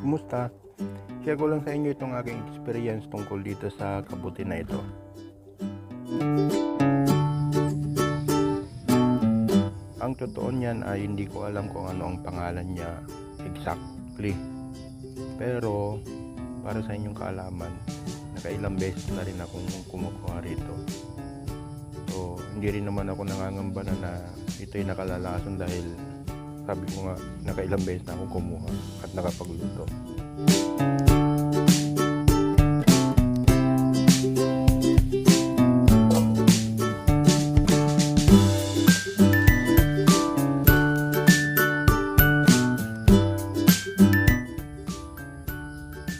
Kumusta? Share ko lang sa inyo itong aking experience tungkol dito sa kabuti na ito. Ang totoo niyan ay hindi ko alam kung ano ang pangalan niya exactly. Pero para sa inyong kaalaman, nakailang beses na rin akong kumukuha rito. So, hindi rin naman ako nangangamba na, na ito'y nakalalason dahil sabi ko nga, nakailang beses na akong kumuha at nakapagluto.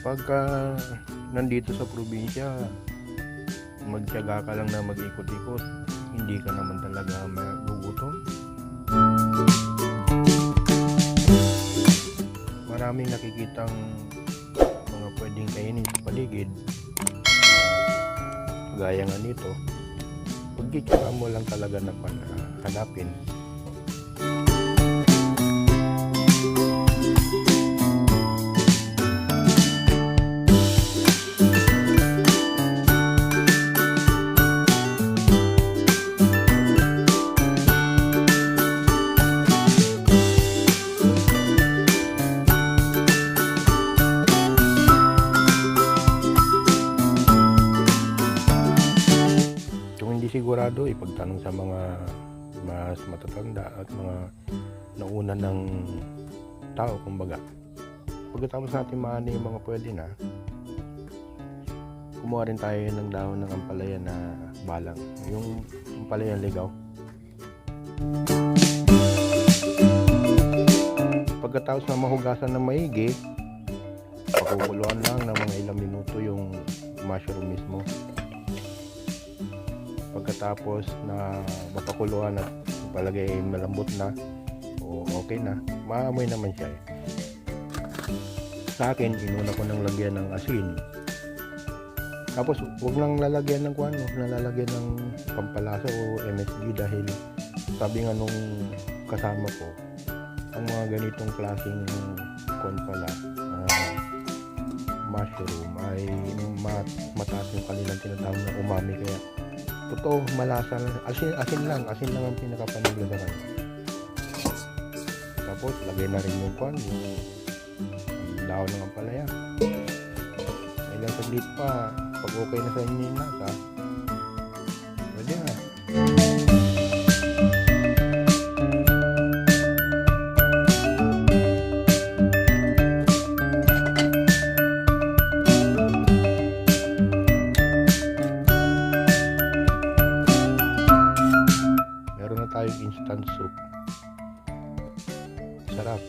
Pagka nandito sa probinsya, magtiyaga ka lang na mag-ikot-ikot, hindi ka naman talaga magugutom. Maraming nakikitang mga pwedeng kainin sa paligid. Gaya nga nito, pagkitsaka mo lang talaga na hanapin. Sigurado, ipagtanong sa mga mas matatanda at mga nauna ng tao, kumbaga. Pagkatapos natin maani yung mga pwede na, kumuha rin tayo ng dahon ng ampalaya na balang. Yung ampalaya ligaw. Pagkatapos na mahugasan ng maigi, pakukuluan lang ng mga ilang minuto yung mushroom mismo pagkatapos na mapakuluan at palagay malambot na o okay na maamoy naman siya eh. sa akin inuna ko nang lagyan ng asin tapos huwag nang lalagyan ng kwan huwag nang lalagyan ng pampalasa o MSG dahil sabi nga nung kasama ko ang mga ganitong klaseng kwan pala ah, mushroom ay mat mataas yung kanilang tinatawag na umami kaya totoo malasa asin, asin lang. Asin lang ang pinakapanaglasaran tapos lagay na rin yung kwan yung dahon ng ampalaya. Ilang saglit pa. Pag okay na sa inyo yung lasa pwede na tayong instant soup. Sarap